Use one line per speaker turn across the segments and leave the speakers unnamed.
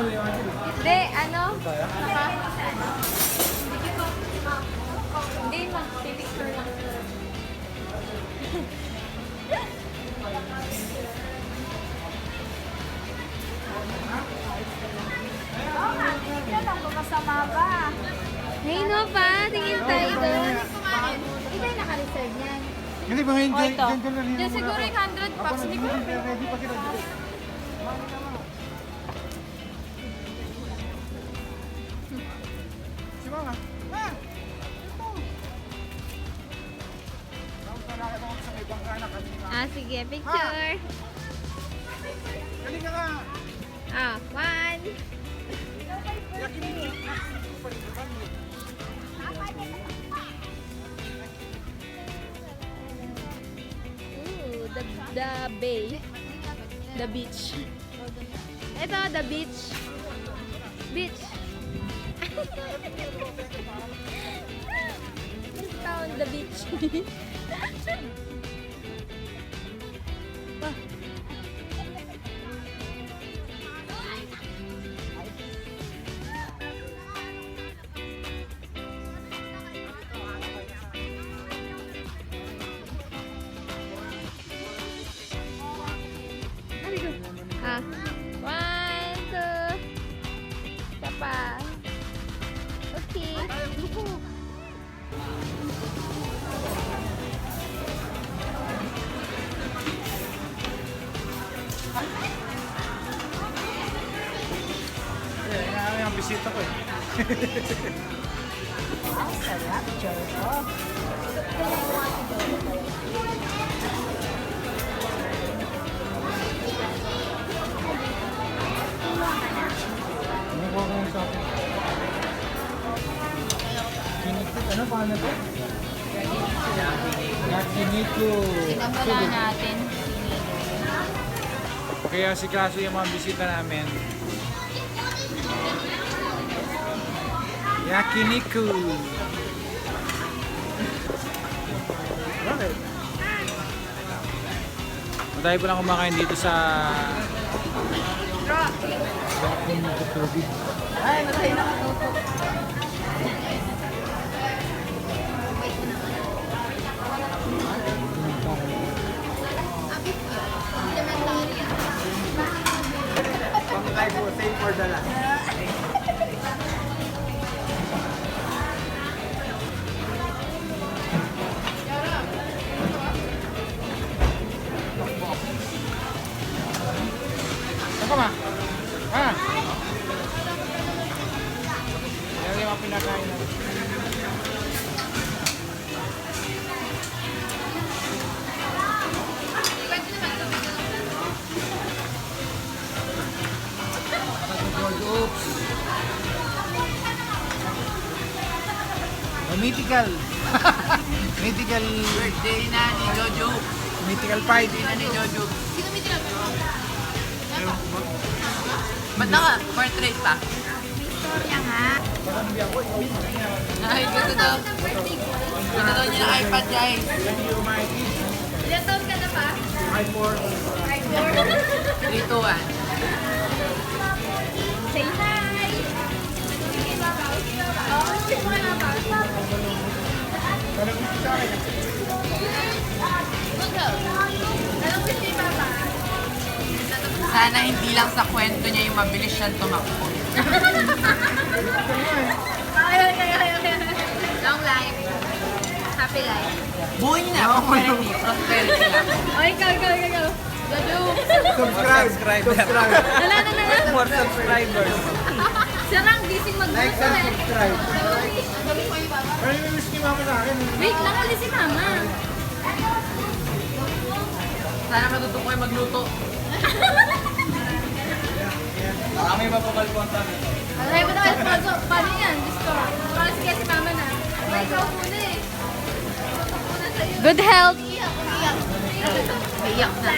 Hindi, ano? Naka... Hindi, mag-picture lang.
Oo nga, lang kung masama ba.
Hey, no pa. Tingin tayo doon.
Iba yung naka-reserve niyan.
Hindi ba ngayon dyan
ito. siguro yung 100 bucks. Hindi ko
Ready pa sila. Si Mama. Ma! Ito. Tapos nalakad ako sa may bangka na kanina.
Ah, sige. Picture.
Galing ka nga.
Ah, one.
Yakin mo.
Ooh, the, the bay. The beach. Ito, the beach. Beach. This town, the beach.
Ang sarap, Joko.
Ano ko kung sa akin? Kinikit, ano pa na to? Yakiniku.
Sinabala natin.
Kaya si Kaso yung mga bisita namin. Yakiniku. Bakit? Po lang kumakain dito sa...
Ay, matay na katuto.
Pangkay po, same for the last. Ako ma? Ha? Yan yung pinakain natin. Oops. Mythical. mythical.
Birthday na ni Jojo.
Mythical fight.
Birthday na ni Jojo. Ba't naka portrait pa?
Storya nga.
Ay, gusto daw. Gusto daw niya ng iPad, guys.
Ilan taon ka na pa?
High four.
3, 2, 1.
Say hi! Oh, say mo na ba? Anong gusto ni Papa?
Sana hindi lang sa kwento niya yung mabilis siyang tumakbo.
Long life. Happy life.
Buhay na, prosperity. Prosperity lang.
O, ikaw, ikaw, ikaw. Lado.
Subscribe. Subscribe.
Wala na, na, na.
More subscribers.
Sarang, gising
Like
magbuso
and
eh.
subscribe. Ano yung ni mama sa akin?
Wait lang, ulit si Mama.
Sana matuto ko yung magluto.
Kami mapakalpon kami.
Alam mo na, Alfonso, paano yan? Gusto. Para sige si Mama na. Ay, ikaw muna eh. Good health.
Iyak na.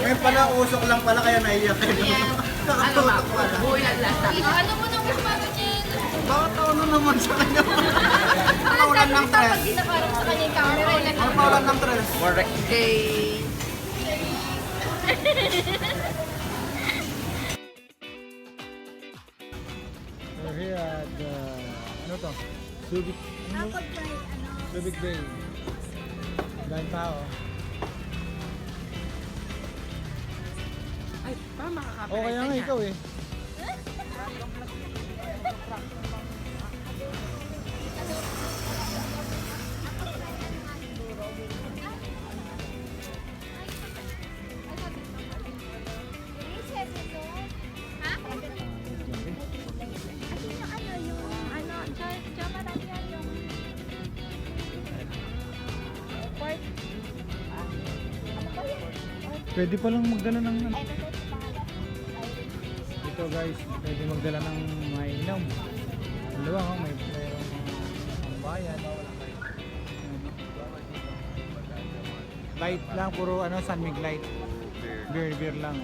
Ngayon pala, usok lang pala kaya naiyak.
Ano ba?
Nakatutok pala.
Buhay ang lasa.
Ano mo nang wish mama niya?
Bakit ako na naman sa kanya? Paulan ng
Pag
tres.
di nakarap sa kanya yung camera, ilan
Ano paulan ng tres?
Correct. Okay.
We're here at, uh, ano to? Subic, ano? Subic Bay. Dahil tao.
Ay, pa
O
makakapit.
kaya nga ikaw eh. Pwede pa lang magdala ng ano. Ito guys, pwede magdala ng mainom. Dalawa ha, may mayroong ang bayan. Light lang, puro ano, San Mig light. Beer, beer lang.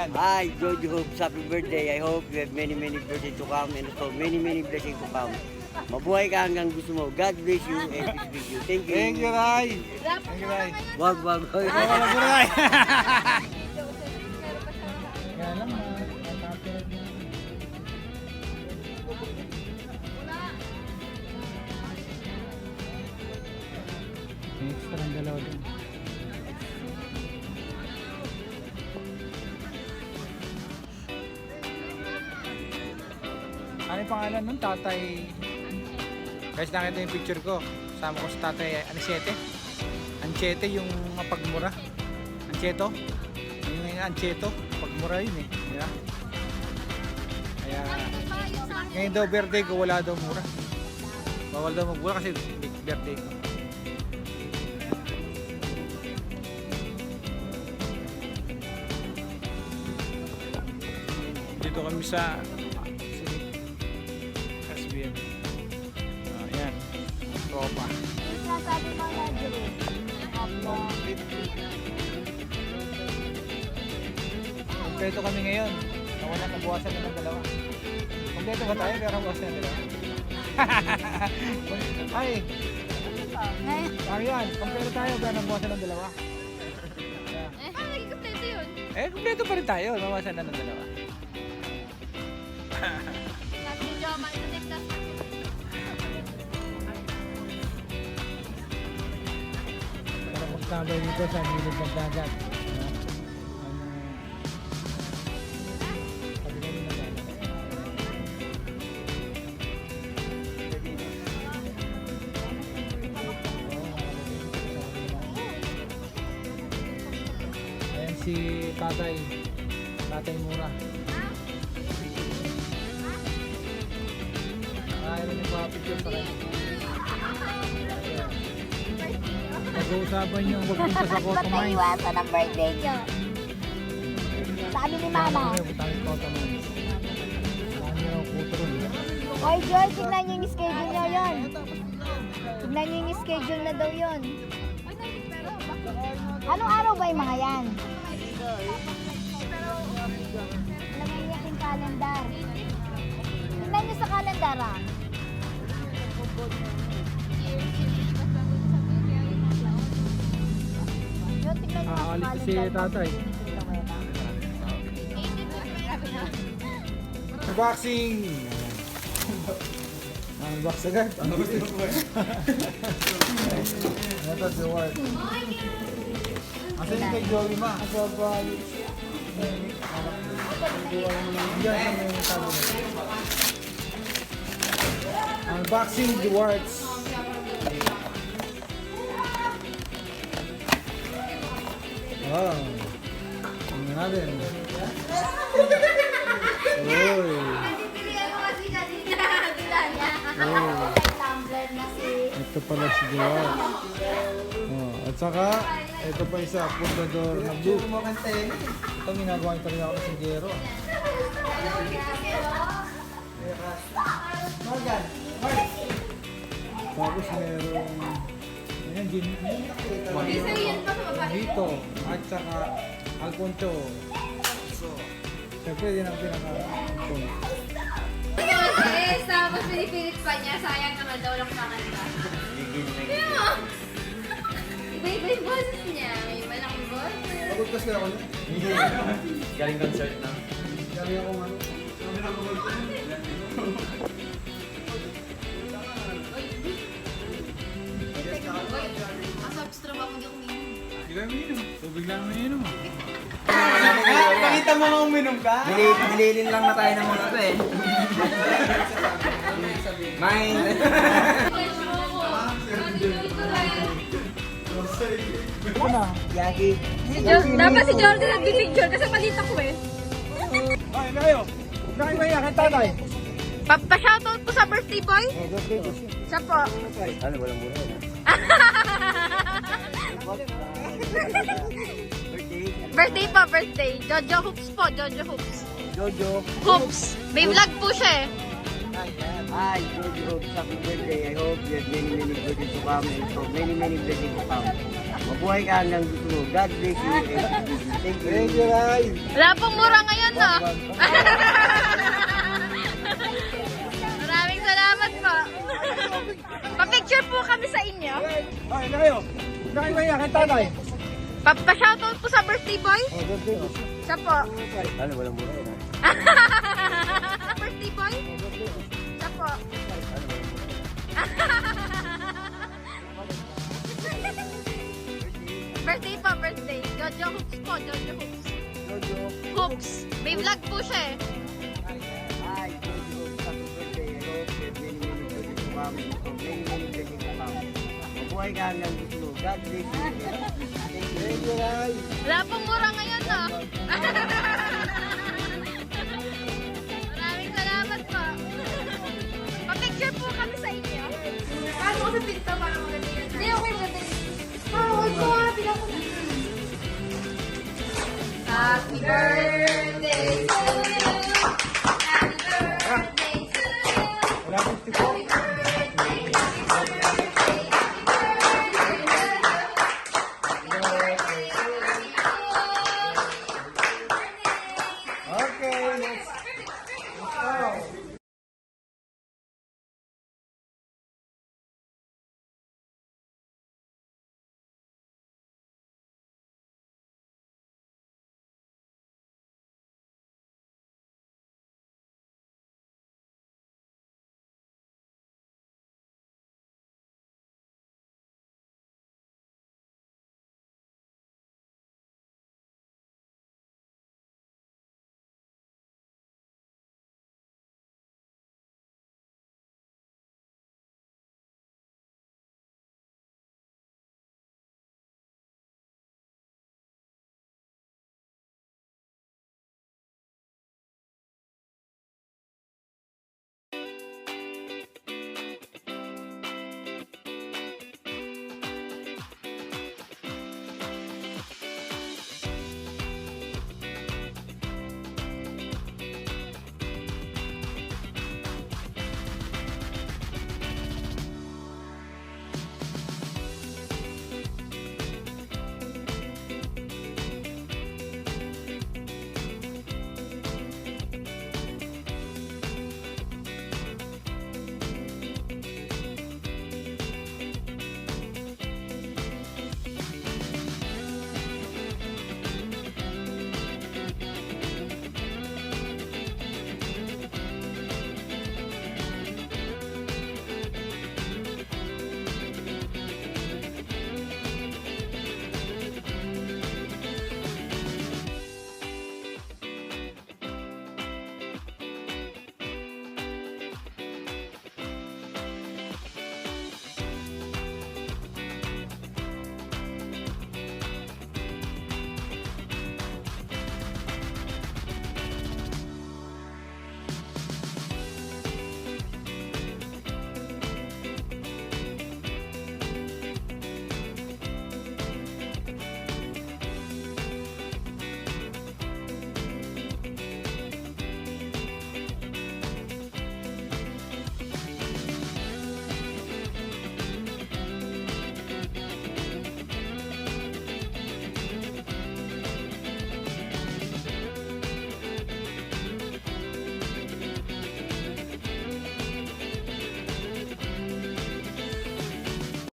Ayan.
Hi, Jojo Hopes. Happy birthday. I hope you have many, many birthdays to come and also many, many blessings to come. Mabuhay ka hanggang gusto mo. God bless you and with you. Thank you.
Thank you, Rai. Thank you, Rai.
Wag, wag, wag.
Wala mo, Rai. Kaya lang. May extra ng dalawa din. Pangalan nun? Tatay... Guys, nakita yung picture ko. Sama ko sa tatay, Anchete. Anchete yung pagmura. Ancheto. Yung yung Ancheto. Pagmura yun eh. Di? Kaya... Ngayon daw birthday ko, wala daw mura. Bawal daw magmura kasi birthday ko. Dito kami sa Kompleto kami ngayon. Nawala na buwasan na ng dalawa. Kompleto ba tayo? Pero buwasan na dalawa. Ay! Arian, kompleto tayo. Pero nabuwasan ng dalawa.
Eh, ah, kompleto yun.
Eh, kompleto pa rin tayo. Nawasan na ng dalawa. Magtabay dito sa gilid ng dagat. Na. Ayan si tatay. Tatay Mura. Ayaw rin yung mga picture Pag-uusapan yung magpunta sa Cotto Mines.
Iwasan ang birthday niyo. Sabi ni Mama.
Punta sa Cotto Mines. Marami raw.
Oy, Joy, tingnan niyo yung schedule niyo yun. Tingnan niyo yung schedule na daw yun. Anong araw ba yung mga yan? Niya yung calendar. Tingnan niyo sa calendar ah. Sa
Aalis si tatay. Unboxing! Unbox agad. Ano ba ito? Ito si Ward. Asa yung kay Joey ma? Sabi mo? Unboxing the words. Wow. Tingnan natin. Uy.
Kanina.
Oh.
Na.
Ito pala si Joel. Oh, At saka, ito pa isa, pundador na blue. Ito ginagawa yung talaga ako ng singgero. Tapos merong, ayan, gin,
Isa yan pa sa baba.
dito, at saka alponcho. Siyempre, din ang pinaka
Boses, tapos pinipilit pa niya. Sayang naman daw lang kakanta. Iba-iba yung boses niya. May malaking boses.
Pagod kasi ako niya.
Galing concert na.
Galing ako ano.
Hindi ka umiinom. Tubig lang umiinom.
Pakita mo nga uminom ka.
Dililin lang na tayo ng mga to eh. Mind. Yagi.
Dapat si Jordan nag-picture kasi malita ko eh.
Ay, na kayo. Na kayo mahiya kay tatay.
Pa-shoutout po sa birthday boy. Siya po.
Ano, walang mura na.
Birthday po, birthday. Jojo Hoops po, Jojo Hoops.
Jojo.
Hoops. May vlog po siya eh.
Hi, Jojo. Happy birthday. I hope you have many, many birthdays to come and so many, many blessings to come. Mabuhay ka hanggang gusto mo. God bless you. Thank you.
Thank you, Ray.
Wala pong mura ngayon no. Maraming salamat po. Pa-picture po kami sa inyo.
Ay, kayo. Na kayo tatay.
Pa-shoutout po sa birthday boy. Siya po.
Ano, walang mura na.
birthday boy. Siya po. birthday po, birthday. Jojo Hoops po, Jojo Hoops.
Jojo.
Hoops. May vlog po siya eh.
Hi, Jojo. Happy birthday. I hope you have many, many birthdays to come and so many, many blessings to come. Mabuhay ka hanggang mo. God bless you. Thank you.
Thank you, Ray.
Wala pong mura ngayon no. Maraming salamat po. Pa-picture po kami sa inyo. Paano ko sa pinto para maganda yan? Hindi, okay maganda. Oh, ito nga, pinako. Happy birthday to